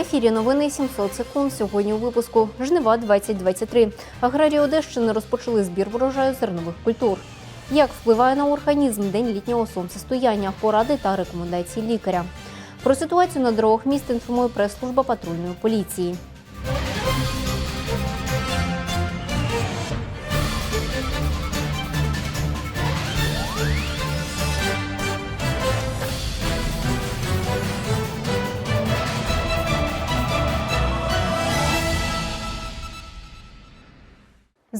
ефірі новини 700 секунд. Сьогодні у випуску Жнива 2023. Аграрії Одещини розпочали збір врожаю зернових культур. Як впливає на організм день літнього сонцестояння, поради та рекомендації лікаря. Про ситуацію на дорогах міст інформує прес-служба патрульної поліції.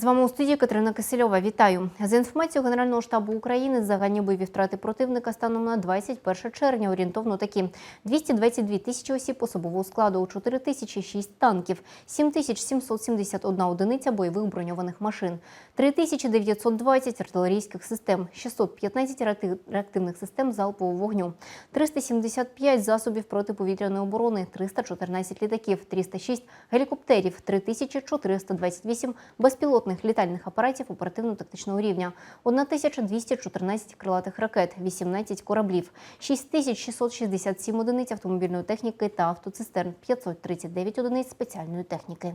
З вами у студії Катерина Кисельова. Вітаю. За інформацією Генерального штабу України, загальні бойові втрати противника станом на 21 червня орієнтовно такі: 222 тисячі осіб особового складу, 4 тисячі 6 танків, 7 тисяч 771 одиниця бойових броньованих машин, 3 тисячі 920 артилерійських систем, 615 реакти- реактивних систем залпового вогню, 375 засобів протиповітряної оборони, 314 літаків, 306 гелікоптерів, 3428 безпілотних літальних апаратів оперативно-тактичного рівня, 1214 крилатих ракет, 18 кораблів, 6667 одиниць автомобільної техніки та автоцистерн, 539 одиниць спеціальної техніки.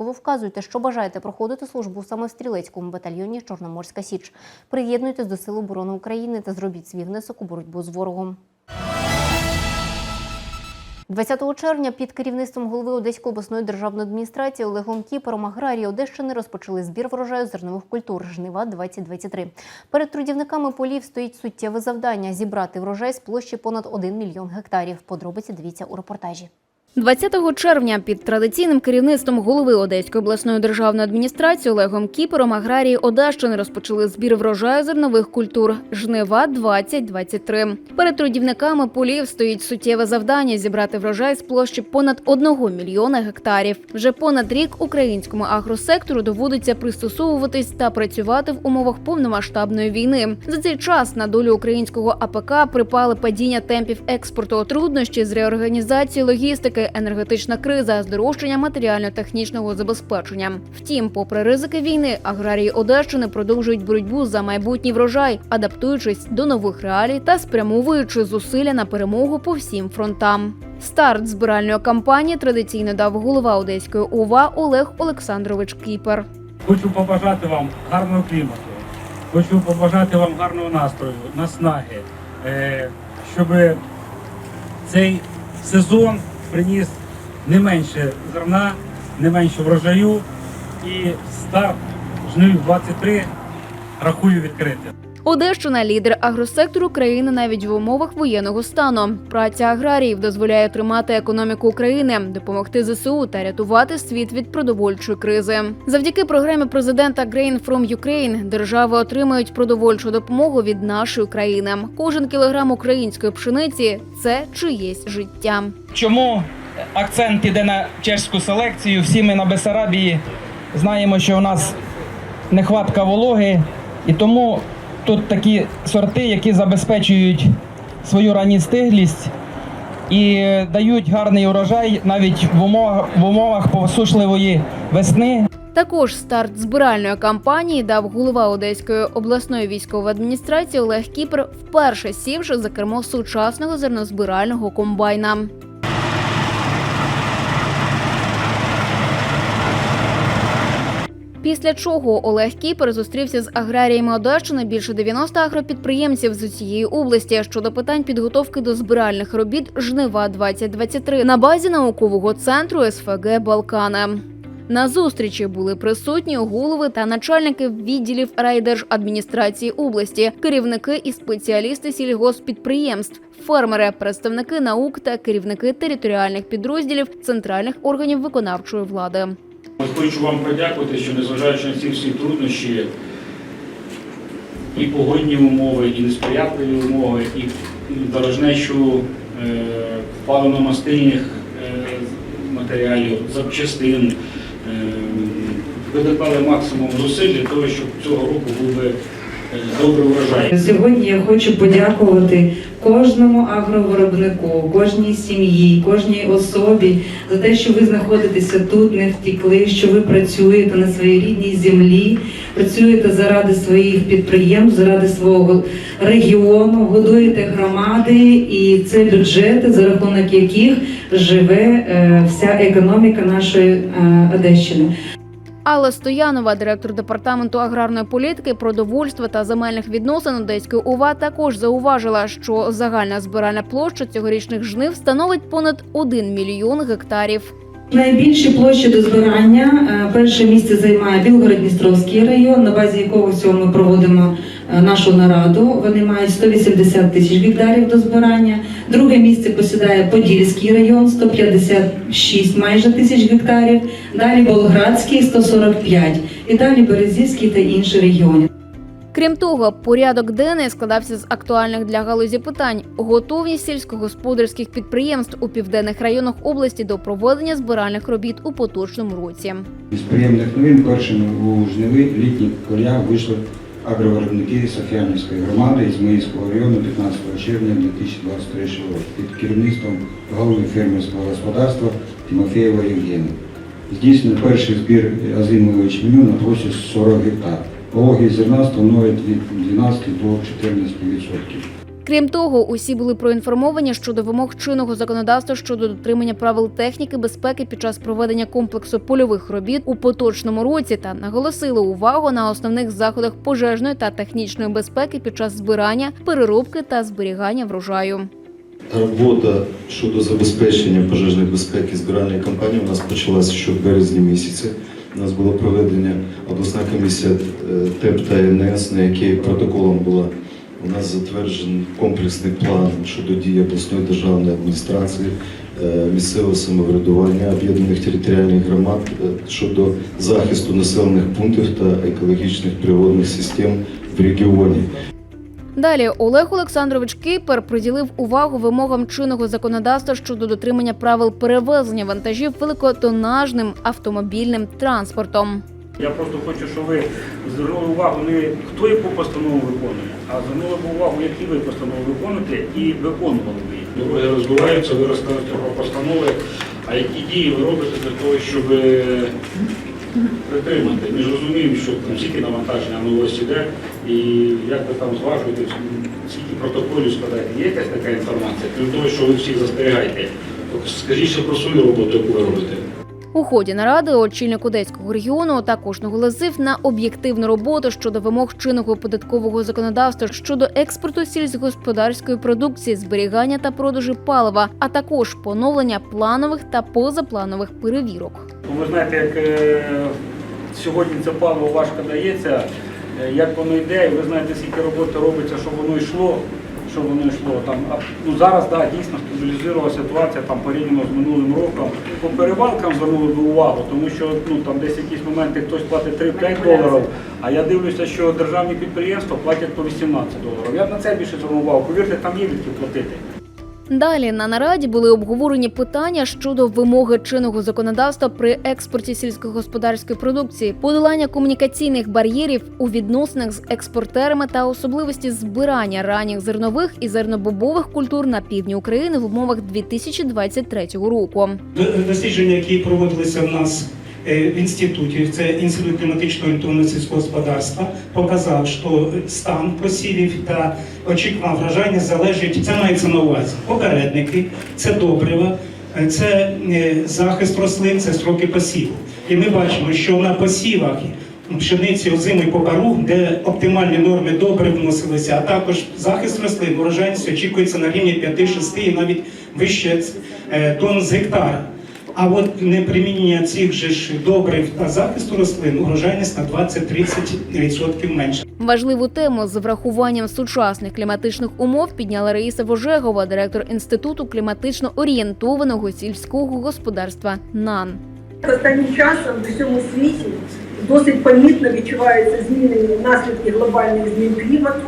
вказуйте, що бажаєте проходити службу саме в стрілецькому батальйоні Чорноморська Січ. Приєднуйтесь до Сил оборони України та зробіть свій внесок у боротьбу з ворогом. 20 червня під керівництвом голови Одеської обласної державної адміністрації Олегом Кіпером аграрії Одещини розпочали збір врожаю зернових культур жнива 2023 Перед трудівниками полів стоїть суттєве завдання зібрати врожай з площі понад 1 мільйон гектарів. Подробиці дивіться у репортажі. 20 червня під традиційним керівництвом голови Одеської обласної державної адміністрації Олегом Кіпером аграрії Одещини розпочали збір врожаю зернових культур жнива 2023 Перед трудівниками полів стоїть суттєве завдання зібрати врожай з площі понад 1 мільйона гектарів. Вже понад рік українському агросектору доводиться пристосовуватись та працювати в умовах повномасштабної війни. За цей час на долю українського АПК припали падіння темпів експорту, труднощі з реорганізації логістики, енергетична криза, здорожчання матеріально-технічного забезпечення. Втім, попри ризики війни, аграрії Одещини продовжують боротьбу за майбутній врожай, адаптуючись до нових реалій та спрямовуючи зусилля на перемогу по всім фронтам. Старт збиральної кампанії традиційно дав голова Одеської ОВА Олег Олександрович Кіпер. Хочу побажати вам гарного клімату, хочу побажати вам гарного настрою, наснаги, е, щоб цей сезон приніс не менше зерна, не менше врожаю і старт жнив 23 рахую відкритим. Одещина лідер агросектору країни навіть в умовах воєнного стану. Праця аграріїв дозволяє тримати економіку України, допомогти ЗСУ та рятувати світ від продовольчої кризи. Завдяки програмі президента Grain from Ukraine держави отримують продовольчу допомогу від нашої країни. Кожен кілограм української пшениці це чиєсь життя. Чому акцент іде на чеську селекцію? Всі ми на Бесарабії знаємо, що у нас нехватка вологи, і тому тут такі сорти, які забезпечують свою ранністиглість і дають гарний урожай навіть в умовах, в умовах посушливої весни. Також старт збиральної кампанії дав голова Одеської обласної військової адміністрації Олег Кіпер, вперше сівши за кермо сучасного зернозбирального комбайна. Після чого Олег Кіпер зустрівся з аграріями Одещини більше 90 агропідприємців з усієї області щодо питань підготовки до збиральних робіт жнива 2023 на базі наукового центру СФГ Балкани. На зустрічі були присутні голови та начальники відділів райдержадміністрації області, керівники і спеціалісти сільгоспідприємств, фермери, представники наук та керівники територіальних підрозділів центральних органів виконавчої влади. Хочу вам подякувати, що незважаючи на ці всі труднощі, і погодні умови, і несприятливі умови, і дорожнечу е, паливно-мастильних е, матеріалів, запчастин. Е, Ви доклали максимум зусиль для того, щоб цього року був би е, добрий врожай. Сьогодні я хочу подякувати кожному агровиробнику, кожній сім'ї, кожній особі за те, що ви знаходитеся тут, не втікли, що ви працюєте на своїй рідній землі, працюєте заради своїх підприємств, заради свого регіону, годуєте громади, і це бюджети, за рахунок яких живе е, вся економіка нашої е, Одещини. Алла Стоянова, директор департаменту аграрної політики, продовольства та земельних відносин Одеської УВА, також зауважила, що загальна збиральна площа цьогорічних жнив становить понад 1 мільйон гектарів. Найбільші площі до збирання е, перше місце займає Білгород-Дністровський район, на базі якого всього ми проводимо е, нашу нараду. Вони мають 180 тисяч гектарів до збирання. Друге місце посідає Подільський район, 156 майже тисяч гектарів. Далі Болградський 145 і далі Березівський та інші регіони. Крім того, порядок денний складався з актуальних для галузі питань: готовність сільськогосподарських підприємств у південних районах області до проведення збиральних робіт у поточному році. Із приємних новин першими у жниви літні поля вийшли агровиробники Софіанівської громади із Маїнського району 15 червня 2023 року під керівництвом голови фермерського господарства Тимофєєва Євгена. Здійснено перший збір озимого ячменю на площі 40 гектар. Вологість зерна становить від 12 до 14 відсотків. Крім того, усі були проінформовані щодо вимог чинного законодавства щодо дотримання правил техніки безпеки під час проведення комплексу польових робіт у поточному році та наголосили увагу на основних заходах пожежної та технічної безпеки під час збирання, переробки та зберігання врожаю. Робота щодо забезпечення пожежної безпеки збиральної кампанії у нас почалася ще в березні місяці. У нас було проведення обласна комісія е, ТЕП та НС, на якій протоколом була у нас затверджений комплексний план щодо дії обласної державної адміністрації, е, місцевого самоврядування, об'єднаних територіальних громад е, щодо захисту населених пунктів та екологічних природних систем в регіоні. Далі Олег Олександрович Кипер приділив увагу вимогам чинного законодавства щодо дотримання правил перевезення вантажів великотонажним автомобільним транспортом. Я просто хочу, щоб ви звернули увагу не хто яку постанову виконує, а звернули б увагу, які ви постанови виконуєте і виконували ви їх. Дороги розбиваються, ви розказуєте про постанови, а які дії ви робите для того, щоб е, притримати. Ми ж розуміємо, що там скільки навантаження на ось іде, і як ви там зважуєте, скільки протоколів складаєте. Є якась така інформація, крім того, що ви всіх застерігаєте. Скажіть ще про свою роботу, яку ви робите. У ході наради очільник Одеського регіону також наголосив на об'єктивну роботу щодо вимог чинного податкового законодавства щодо експорту сільськогосподарської продукції, зберігання та продажу палива, а також поновлення планових та позапланових перевірок. Ну, Ви знаєте, як е, сьогодні це паливо важко дається, е, як воно йде, і ви знаєте, скільки роботи робиться, щоб воно йшло, щоб воно йшло. Там, ну, зараз да, дійсно стабілізувала ситуація там, порівняно з минулим роком. По перевалкам звернули би увагу, тому що ну, там десь якісь моменти хтось платить 3-5 доларів, а я дивлюся, що державні підприємства платять по 18 доларів. Я б на це більше звернув увагу. Повірте, там є відки платити. Далі на нараді були обговорені питання щодо вимоги чинного законодавства при експорті сільськогосподарської продукції, подолання комунікаційних бар'єрів у відносинах з експортерами та особливості збирання ранніх зернових і зернобобових культур на півдні України в умовах 2023 року. Дослідження, які проводилися в нас е, в інституті, це інститут кліматично орієнтованого сільського господарства, показав, що стан посівів та очікувана врожайня залежить. Це мається на увазі. Попередники, це добрива, е, це е, захист рослин, це строки посіву. І ми бачимо, що на посівах. Пшениці, озимий попару, де оптимальні норми добре вносилися, а також захист рослин, урожайність очікується на рівні 5-6 і навіть вище е, тонн з гектара. А от непримінення цих же ж добрив та захисту рослин урожайність на 20-30% менше. Важливу тему з врахуванням сучасних кліматичних умов підняла Раїса Вожегова, директор інституту кліматично орієнтованого сільського господарства НАН. Останнім часом в усьому світі досить помітно відчуваються зміни наслідки глобальних змін клімату.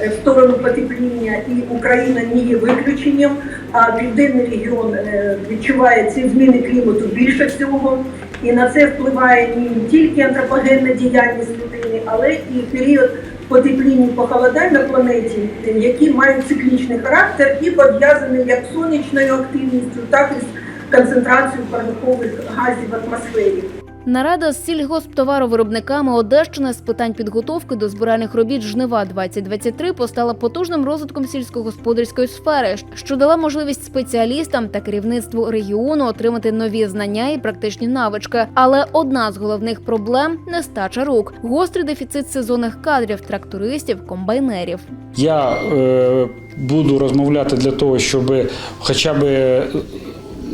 Е, в сторону потепління, і Україна не є виключенням. А південний регіон е, відчуває ці зміни клімату більше всього. І на це впливає не тільки антропогенна діяльність людини, але і період потепління похолодань на планеті, які мають циклічний характер і пов'язані як з сонячною активністю, так і з концентрацією парникових газів в атмосфері. Нарада з сільгосптоваровиробниками Одещини з питань підготовки до збиральних робіт жнива 2023 постала потужним розвитком сільськогосподарської сфери, що дала можливість спеціалістам та керівництву регіону отримати нові знання і практичні навички. Але одна з головних проблем нестача рук, гострий дефіцит сезонних кадрів, трактористів, комбайнерів. Я е, буду розмовляти для того, щоб хоча б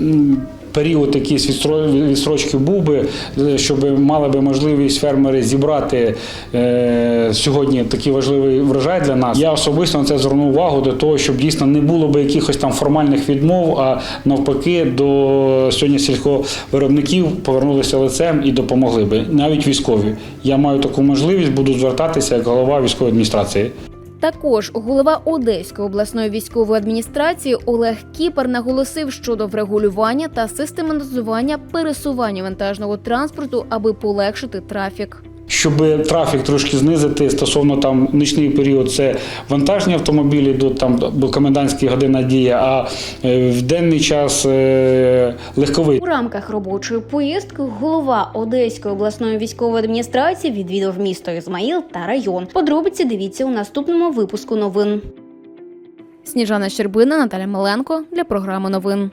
м, період якийсь відстрочки був би, щоб мали би можливість фермери зібрати е, сьогодні такий важливий врожай для нас. Я особисто на це звернув увагу до того, щоб дійсно не було би якихось там формальних відмов, а навпаки, до сьогодні сільськовиробників повернулися лицем і допомогли би, навіть військові. Я маю таку можливість, буду звертатися як голова військової адміністрації. Також голова Одеської обласної військової адміністрації Олег Кіпер наголосив щодо врегулювання та систематизування пересування вантажного транспорту, аби полегшити трафік. Щоб трафік трошки знизити стосовно там нічний період, це вантажні автомобілі до там до комендантської години дія, а е, в денний час е, легковий. У рамках робочої поїздки голова Одеської обласної військової адміністрації відвідав місто Ізмаїл та район. Подробиці дивіться у наступному випуску новин. Сніжана Щербина, Наталя Миленко для програми новин.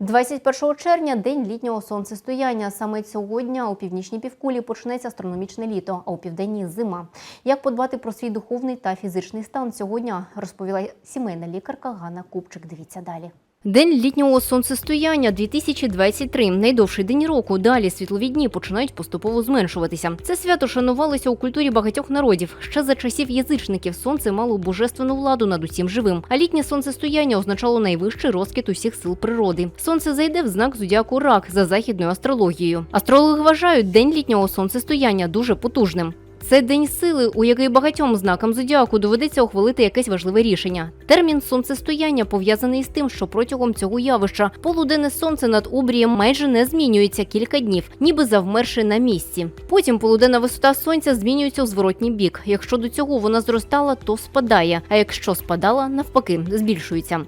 21 червня день літнього сонцестояння. Саме сьогодні у північній півкулі почнеться астрономічне літо, а у південній зима. Як подбати про свій духовний та фізичний стан сьогодні, розповіла сімейна лікарка Ганна Купчик. Дивіться далі. День літнього сонцестояння 2023 – найдовший день року. Далі світлові дні починають поступово зменшуватися. Це свято шанувалося у культурі багатьох народів. Ще за часів язичників сонце мало божественну владу над усім живим. А літнє сонцестояння означало найвищий розквіт усіх сил природи. Сонце зайде в знак зодіаку рак за західною астрологією. Астрологи вважають день літнього сонцестояння дуже потужним. Це день сили, у який багатьом знакам зодіаку доведеться ухвалити якесь важливе рішення. Термін сонцестояння пов'язаний з тим, що протягом цього явища полуденне сонце над обрієм майже не змінюється кілька днів, ніби завмерши на місці. Потім полуденна висота сонця змінюється у зворотній бік. Якщо до цього вона зростала, то спадає. А якщо спадала, навпаки, збільшується.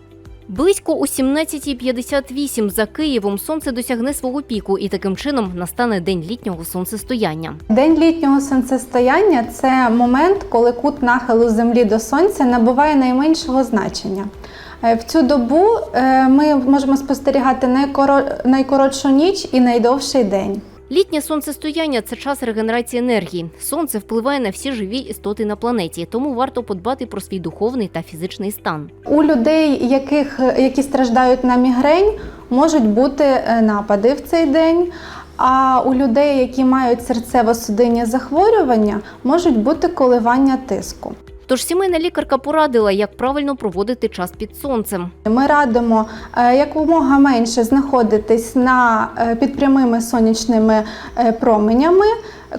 Близько у 17.58 за Києвом сонце досягне свого піку, і таким чином настане день літнього сонцестояння. День літнього сонцестояння це момент, коли кут нахилу землі до сонця набуває найменшого значення. Е, В цю добу е, ми можемо спостерігати найкоро- найкоротшу ніч і найдовший день. Літнє сонцестояння це час регенерації енергії. Сонце впливає на всі живі істоти на планеті, тому варто подбати про свій духовний та фізичний стан. У людей, яких, які страждають на мігрень, можуть бути е, напади в цей день. А у людей, які мають серцево-судинні захворювання, можуть бути коливання тиску. Тож сімейна лікарка порадила, як правильно проводити час під сонцем. Ми радимо е, якомога менше знаходитись на е, під прямими сонячними е, променями,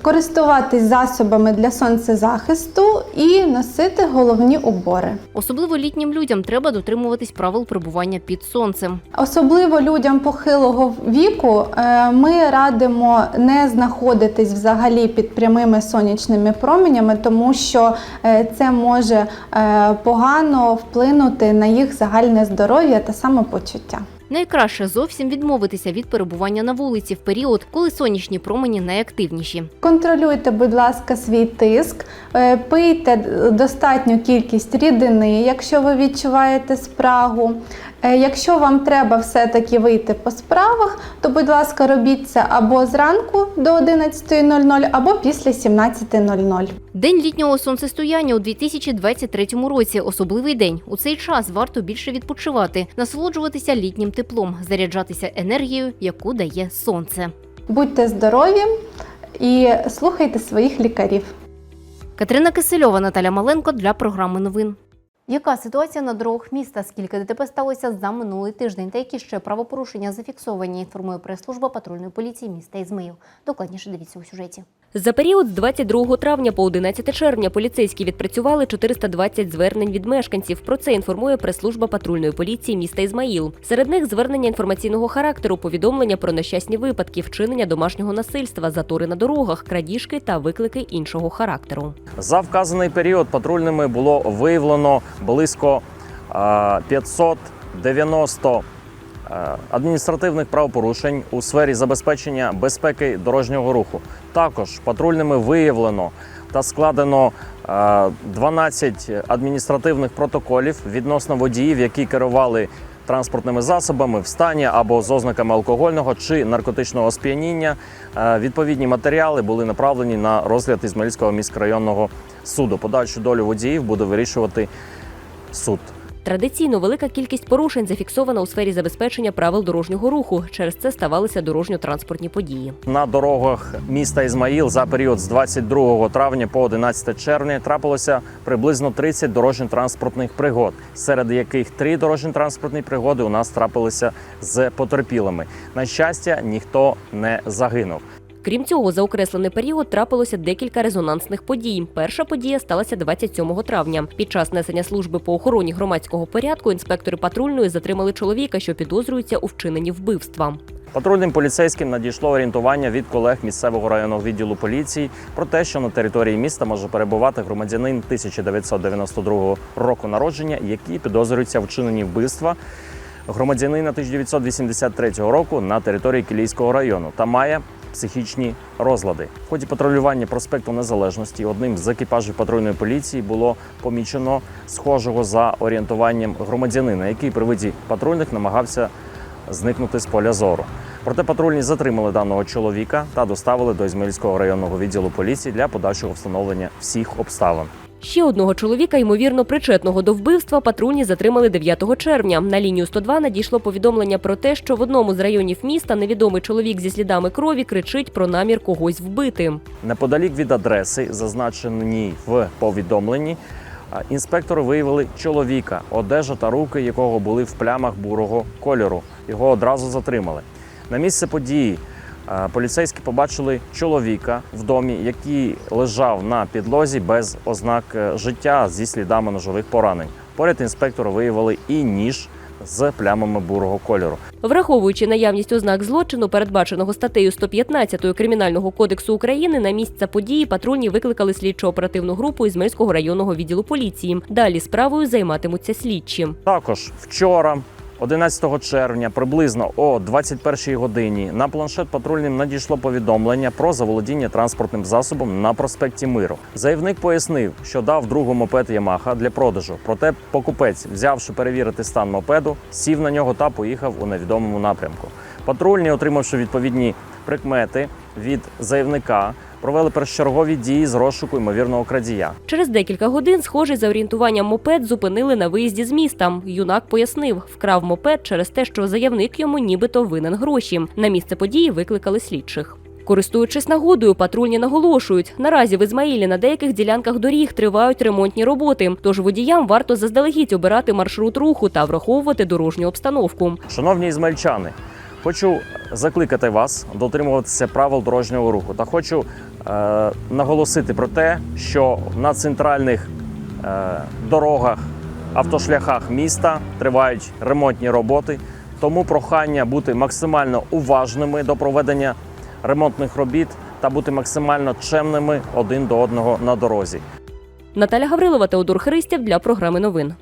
користуватись засобами для сонцезахисту і носити головні убори. Особливо літнім людям треба дотримуватись правил перебування під сонцем. Особливо людям похилого віку е, ми радимо не знаходитись взагалі під прямими сонячними променями, тому що е, це може е, погано вплинути на їх загальне здоров'я та самопочуття. Найкраще зовсім відмовитися від перебування на вулиці в період, коли сонячні промені найактивніші. Контролюйте, будь ласка, свій тиск, е, пийте достатню кількість рідини, якщо ви відчуваєте спрагу. Е, Якщо вам треба все-таки вийти по справах, то, будь ласка, робіть це або зранку до 11.00, або після 17.00. День літнього сонцестояння у 2023 році особливий день. У цей час варто більше відпочивати, насолоджуватися літнім теплом, заряджатися енергією, яку дає сонце. Будьте здорові і слухайте своїх лікарів. Катерина Кисельова, Наталя Маленко для програми новин. Яка ситуація на дорогах міста? Скільки ДТП сталося за минулий тиждень? Та які ще правопорушення зафіксовані? Інформує прес-служба патрульної поліції міста Ізмаїл. Докладніше дивіться у сюжеті. За період з 22 травня по 11 червня поліцейські відпрацювали 420 звернень від мешканців. Про це інформує прес-служба патрульної поліції міста Ізмаїл. Серед них звернення інформаційного характеру, повідомлення про нещасні випадки, вчинення домашнього насильства, затори на дорогах, крадіжки та виклики іншого характеру. За вказаний період патрульними було виявлено близько е, 590 е, адміністративних правопорушень у сфері забезпечення безпеки дорожнього руху. Також патрульними виявлено та складено е, 12 адміністративних протоколів відносно водіїв, які керували транспортними засобами в стані або з ознаками алкогольного чи наркотичного сп'яніння. Е, Відповідні матеріали були направлені на розгляд Ізмаїльського міськрайонного суду. Подальшу долю водіїв буде вирішувати суд. Традиційно велика кількість порушень зафіксована у сфері забезпечення правил дорожнього руху. Через це ставалися дорожньо-транспортні події. На дорогах міста Ізмаїл за період з 22 травня по 11 червня трапилося приблизно 30 дорожньо-транспортних пригод, серед яких три дорожньо-транспортні пригоди у нас трапилися з потерпілими. На щастя, ніхто не загинув. Крім цього, за окреслений період трапилося декілька резонансних подій. Перша подія сталася 27 травня. Під час несення служби по охороні громадського порядку інспектори патрульної затримали чоловіка, що підозрюється у вчиненні вбивства. Патрульним поліцейським надійшло орієнтування від колег місцевого районного відділу поліції про те, що на території міста може перебувати громадянин 1992 року народження, який підозрюється в вчиненні вбивства громадянина 1983 року на території Кілійського району та має психічні розлади. В ході патрулювання проспекту Незалежності одним з екіпажів патрульної поліції було помічено схожого за орієнтуванням громадянина, який при виді патрульних намагався зникнути з поля зору. Проте патрульні затримали даного чоловіка та доставили до Ізмаїльського районного відділу поліції для подальшого встановлення всіх обставин. Ще одного чоловіка, ймовірно, причетного до вбивства, патрульні затримали 9 червня. На лінію 102 надійшло повідомлення про те, що в одному з районів міста невідомий чоловік зі слідами крові кричить про намір когось вбити. Неподалік від адреси, зазначеній в повідомленні, інспектори виявили чоловіка, одежа та руки якого були в плямах бурого кольору. Його одразу затримали. На місце події поліцейські побачили чоловіка в домі, який лежав на підлозі без ознак е, життя зі слідами ножових поранень. Поряд інспектори виявили і ніж з плямами бурого кольору. Враховуючи наявність ознак злочину, передбаченого статтею 115 Кримінального кодексу України, на місце події патрульні викликали слідчо-оперативну групу Ізмельського районного відділу поліції. Далі справою займатимуться слідчі. Також вчора, 11 червня, приблизно о 21 годині, на планшет патрульним надійшло повідомлення про заволодіння транспортним засобом на проспекті Миру. Заявник пояснив, що дав другу мопед Ямаха для продажу. Проте покупець, взявши перевірити стан мопеду, сів на нього та поїхав у невідомому напрямку. Патрульні, отримавши відповідні прикмети від заявника, провели першочергові дії з розшуку ймовірного крадія. Через декілька годин, схожий за орієнтуванням мопед, зупинили на виїзді з міста. Юнак пояснив, вкрав мопед через те, що заявник йому нібито винен гроші. На місце події викликали слідчих. Користуючись нагодою, патрульні наголошують, наразі в Ізмаїлі на деяких ділянках доріг тривають ремонтні роботи. Тож водіям варто заздалегідь обирати маршрут руху та враховувати дорожню обстановку. Шановні ізмельчани, хочу закликати вас дотримуватися правил дорожнього руху та хочу е, наголосити про те, що на центральних е, дорогах, автошляхах міста тривають ремонтні роботи. Тому прохання бути максимально уважними до проведення ремонтних робіт та бути максимально чемними один до одного на дорозі. Наталя Гаврилова, Теодор Христів для програми новин.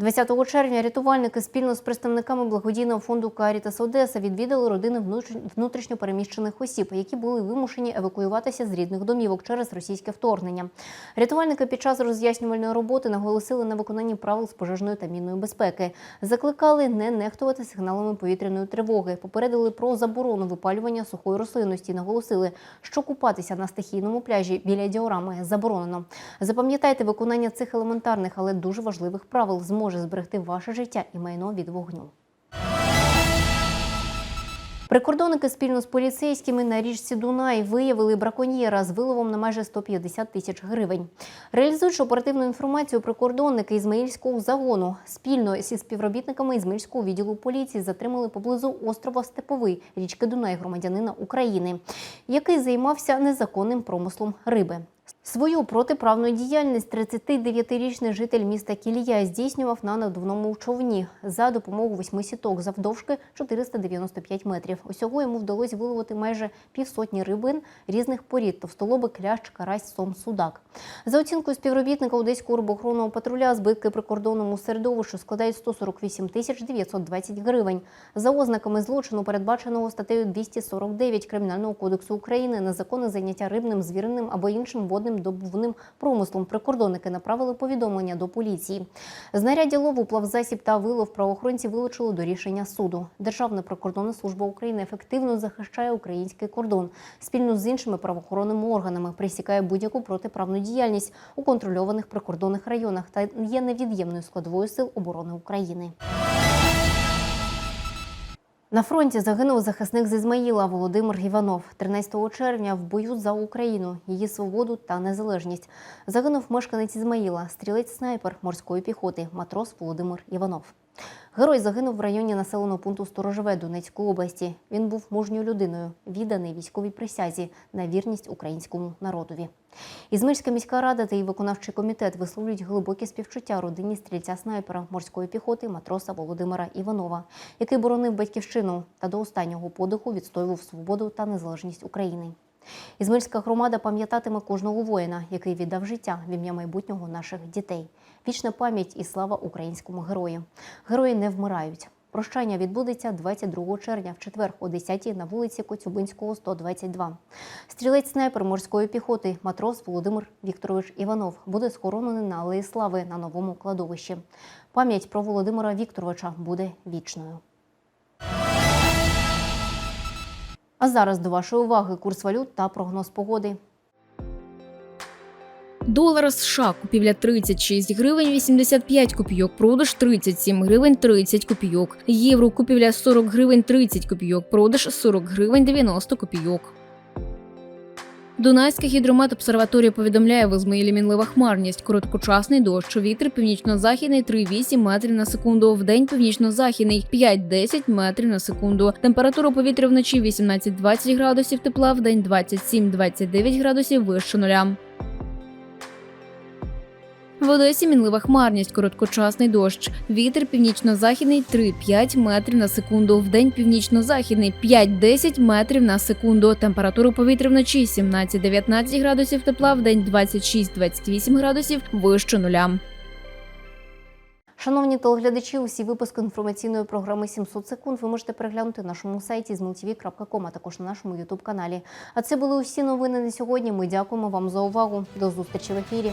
20 червня рятувальники спільно з представниками благодійного фонду Карітас Одеса відвідали родини внутрі- внутрішньопереміщених осіб, які були вимушені евакуюватися з рідних домівок через російське вторгнення. Рятувальники під час роз'яснювальної роботи наголосили на виконанні правил з пожежної та мінної безпеки, закликали не нехтувати сигналами повітряної тривоги, попередили про заборону випалювання сухої рослинності. Наголосили, що купатися на стихійному пляжі біля діорами заборонено. Запам'ятайте, виконання цих елементарних, але дуже важливих правил зможе зберегти ваше життя і майно від вогню. Прикордонники спільно з поліцейськими на річці Дунай виявили браконьєра з виловом на майже 150 тисяч гривень. Реалізуючи оперативну інформацію, прикордонники Ізмаїльського загону спільно зі співробітниками Ізмаїльського відділу поліції затримали поблизу острова Степовий річки Дунай громадянина України, який займався незаконним промислом риби. Свою протиправну діяльність 39-річний житель міста Кілія здійснював на надувному човні за допомогою восьми сіток завдовжки 495 метрів. Усього йому вдалося виловити майже півсотні рибин різних порід – товстолоби, клящ, карась, сом, судак. За оцінкою співробітника Одеського рибоохоронного патруля, збитки прикордонному середовищу складають 148 тисяч 920 гривень. За ознаками злочину, передбаченого статтею 249 Кримінального кодексу України, незаконне заняття рибним, звірним або іншим водним добувним промислом, прикордонники направили повідомлення до поліції. Знаряддя лову, плавзасіб та вилов правоохоронці вилучили до рішення суду. Державна прикордонна служба України ефективно захищає український кордон спільно з іншими правоохоронними органами, присікає будь-яку протиправну діяльність у контрольованих прикордонних районах та є невід'ємною складовою сил оборони України. На фронті загинув захисник з Ізмаїла Володимир Іванов. 13 червня в бою за Україну, її свободу та незалежність. Загинув мешканець Ізмаїла, стрілець-снайпер морської піхоти, матрос Володимир Іванов. Герой загинув в районі населеного пункту Сторожеве Донецької області. Він був мужньою людиною, відданий військовій присязі на вірність українському народові. Ізмирська міська рада та її виконавчий комітет висловлюють глибокі співчуття родині стрільця-снайпера морської піхоти матроса Володимира Іванова, який боронив батьківщину та до останнього подиху відстоював свободу та незалежність України. Ізмирська громада пам'ятатиме кожного воїна, який віддав життя в ім'я майбутнього наших дітей. Вічна пам'ять і слава українському герою. Герої не вмирають. Прощання відбудеться 22 червня в четвер о 10 на вулиці Коцюбинського, 122. Стрілець-снайпер морської піхоти, матрос Володимир Вікторович Іванов буде схоронений на Алеї Слави на новому кладовищі. Пам'ять про Володимира Вікторовича буде вічною. А зараз до вашої уваги курс валют та прогноз погоди. Долар США купівля 36 гривень 85 копійок, продаж 37 гривень 30 копійок. Євро купівля 40 гривень 30 копійок, продаж 40 гривень 90 копійок. Дунайська гідрометобсерваторія повідомляє в Ізмаїлі мінлива хмарність, короткочасний дощ, вітер північно-західний 3,8 метрів на секунду, вдень північно-західний 5-10 метрів на секунду. Температура повітря вночі 18-20 градусів тепла, вдень 27-29 градусів вище нуля. В Одесі мінлива хмарність, короткочасний дощ. Вітер північно-західний 3-5 метрів на секунду. Вдень північно-західний 5-10 метрів на секунду. Температура повітря вночі 17-19 градусів тепла, вдень 26-28 градусів вище нуля. Шановні телеглядачі, усі випуски інформаційної програми 700 секунд ви можете переглянути на нашому сайті zmultv.com, а також на нашому ютуб каналі. А це були усі новини на сьогодні. Ми дякуємо вам за увагу. До зустрічі в ефірі.